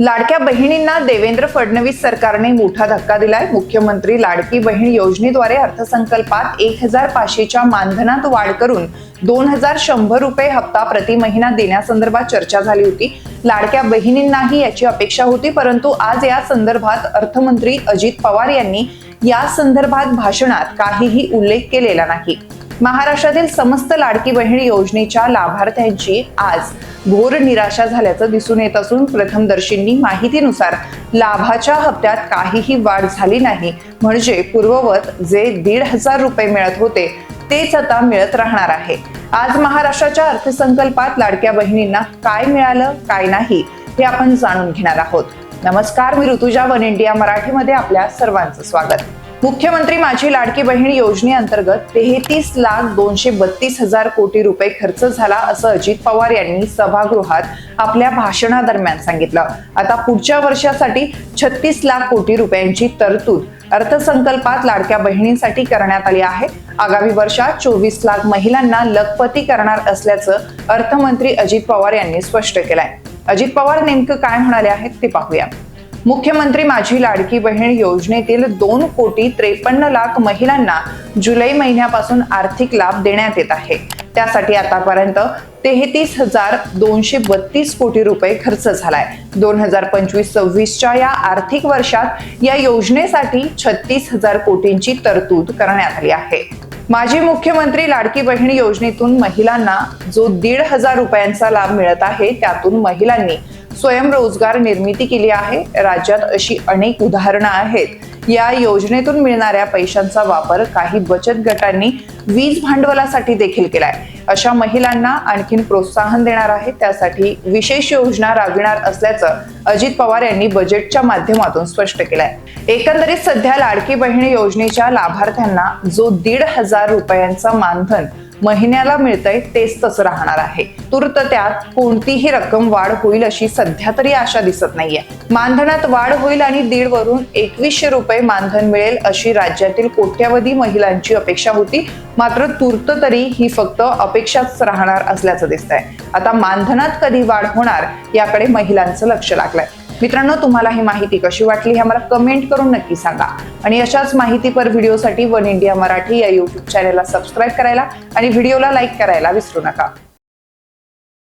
लाडक्या बहिणींना देवेंद्र फडणवीस सरकारने मोठा धक्का दिलाय. मुख्यमंत्री लाडकी बहीण योजनेद्वारे अर्थसंकल्पात एक हजार पाचशेच्या मानधनात वाढ करून दोन हजार शंभर रुपये हप्ता प्रति महिना देण्यासंदर्भात चर्चा झाली होती. लाडक्या बहिणींनाही याची अपेक्षा होती परंतु आज या संदर्भात अर्थमंत्री अजित पवार यांनी या संदर्भात भाषणात काहीही उल्लेख केलेला नाही. महाराष्ट्रातील समस्त लाडकी बहीण योजनेच्या लाभार्थ्यांची आज घोर निराशा झाल्याचं दिसून येत असून प्रथमदर्शींनी माहितीनुसार लाभाच्या हप्त्यात काहीही वाढ झाली नाही. म्हणजे पूर्ववत जे दीड हजार रुपये मिळत होते तेच आता मिळत राहणार आहे. आज महाराष्ट्राच्या अर्थसंकल्पात लाडक्या बहिणींना काय मिळालं काय नाही हे आपण जाणून घेणार आहोत. नमस्कार मी ऋतुजा वन इंडिया मराठीमध्ये आपल्या सर्वांचं स्वागत. मुख्यमंत्री माझी लाडकी बहीण योजनेअंतर्गत तेहतीस लाख दोनशे बत्तीस हजार कोटी रुपये खर्च झाला असं अजित पवार यांनी सभागृहात आपल्या भाषणादरम्यान सांगितलं. आता पुढच्या वर्षासाठी छत्तीस लाख कोटी रुपयांची तरतूद अर्थसंकल्पात लाडक्या बहिणींसाठी करण्यात आली आहे. आगामी वर्षात चोवीस लाख महिलांना लखपती करणार असल्याचं अर्थमंत्री अजित पवार यांनी स्पष्ट केलंय. अजित पवार नेमकं काय म्हणाले आहेत ते पाहूया. मुख्यमंत्री माझी लाडकी बहीण योजनेतील दोन कोटी त्रेपन्न लाख महिलांना जुलै महिन्यापासून आर्थिक लाभ देण्यात येत आहे. त्यासाठी आतापर्यंत तेहतीस हजार दोनशे बत्तीस कोटी रुपये खर्च झालाय. दोन हजार पंचवीस सव्वीसच्या या आर्थिक वर्षात या योजनेसाठी छत्तीस हजार कोटींची तरतूद करण्यात आली आहे. माजी मुख्यमंत्री लाडकी बहीण योजनेतून महिलांना जो दीड हजार रुपयांचा लाभ मिळत आहे त्यातून महिलांनी स्वयंरोजगार निर्मिती केली आहे. राज्यात अशी अनेक उदाहरणं आहेत. या योजनेतून मिळणाऱ्या पैशांचा वापर काही बचत गटांनी वीज भांडवलासाठी देखील केलाय. अशा महिलांना आणखीन प्रोत्साहन देणार आहे. त्यासाठी विशेष योजना राबविणार असल्याचं अजित पवार यांनी बजेटच्या माध्यमातून स्पष्ट केलंय. एकंदरीत सध्या लाडकी बहीण योजनेच्या लाभार्थ्यांना जो दीड हजार रुपयांचा मानधन महिन्याला मिळतंय तेच तसं राहणार आहे. तूर्त त्यात कोणतीही रक्कम वाढ होईल अशी सध्या तरी आशा दिसत नाहीये. मानधनात वाढ होईल आणि दीड वरून एकवीसशे रुपये मानधन मिळेल अशी राज्यातील कोट्यावधी महिलांची अपेक्षा होती. मात्र तूर्त तरी ही फक्त अपेक्षाच राहणार असल्याचं दिसतंय. आता मानधनात कधी वाढ होणार याकडे महिलांचं लक्ष लागलंय. मित्रांनो तुम्हाला ही माहिती कशी वाटली हे मला कमेंट करून नक्की सांगा. आणि अशाच माहितीपर व्हिडिओसाठी वन इंडिया मराठी या युट्यूब चॅनलला सबस्क्राईब करायला आणि व्हिडिओला लाईक करायला विसरू नका.